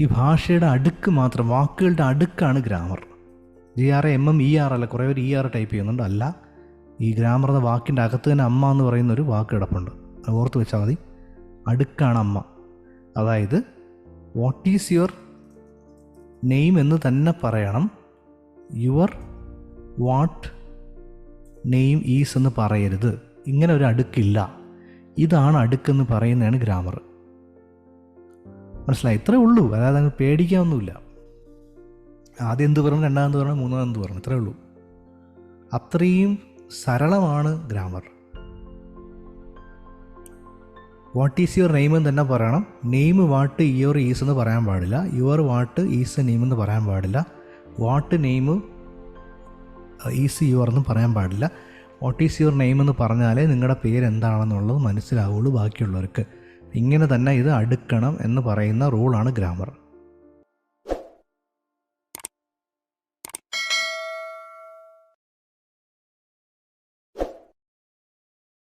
ഈ ഭാഷയുടെ അടുക്ക് മാത്രം വാക്കുകളുടെ അടുക്കാണ് grammar. G R M M E R അല്ല കുറേ പേര് ഇ ആർ ടൈപ്പ് ചെയ്യുന്നുണ്ട്. അല്ല ഈ ഗ്രാമർ എന്ന വാക്കിന്റെ അകത്ത് തന്നെ അമ്മ എന്ന് പറയുന്ന ഒരു വാക്ക് കിടപ്പുണ്ട്. അത് ഓർത്ത് വെച്ചാൽ മതി. അടുക്കാണ് അമ്മ. അതായത് വാട്ട് ഈസ് യുവർ നെയിം എന്ന് തന്നെ പറയണം. യുവർ വാട്ട് നെയിം ഈസ് എന്ന് പറയരുത്. ഇങ്ങനെ ഒരു അടുക്കില്ല. ഇതാണ് അടുക്കെന്ന് പറയുന്നതാണ് ഗ്രാമർ. മനസ്സിലായി? ഇത്രേ ഉള്ളൂ. അതായത് അങ്ങ് പേടിക്കാനൊന്നുമില്ല. ആദ്യം എന്ത് പറഞ്ഞു? രണ്ടാമത് പറഞ്ഞു? മൂന്നാമത് പറഞ്ഞു. ഇത്രേ ഉള്ളൂ. അത്രയും സരളമാണ് grammar. What is your name എന്ന് തന്നെ പറയണം. നെയിം വാട്ട് യുവർ ഈസ് എന്ന് പറയാൻ പാടില്ല. യുവർ വാട്ട് ഈസ് നെയിം എന്ന് പറയാൻ പാടില്ല. വാട്ട് നെയിം ഈസ് യുവർ എന്ന് പറയാൻ പാടില്ല. വാട്ട് ഈസ് യുവർ നെയിം എന്ന് പറഞ്ഞാലേ നിങ്ങളുടെ പേര് എന്താണെന്നുള്ളത് മനസ്സിലാവുള്ളൂ ബാക്കിയുള്ളവർക്ക്. ഇങ്ങനെ തന്നെ ഇത് അടുക്കണം എന്ന് പറയുന്ന റൂളാണ് ഗ്രാമർ.